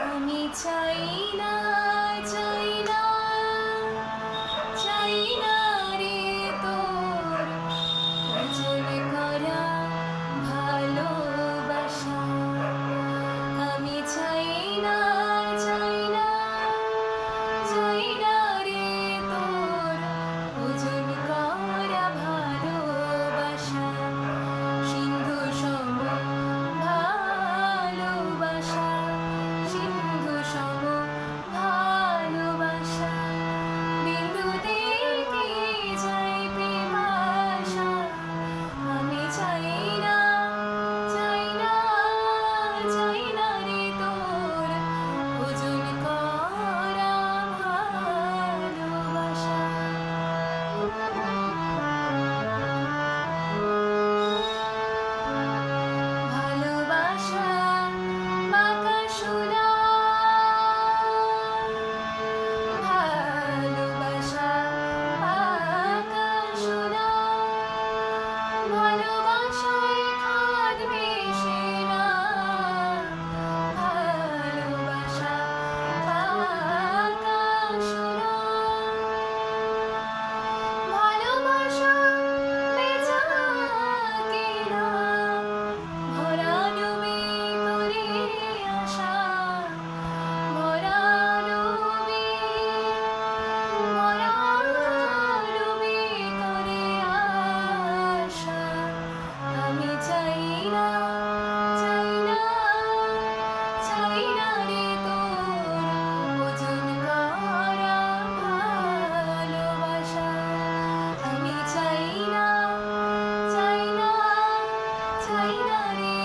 আমি চাই না 所以？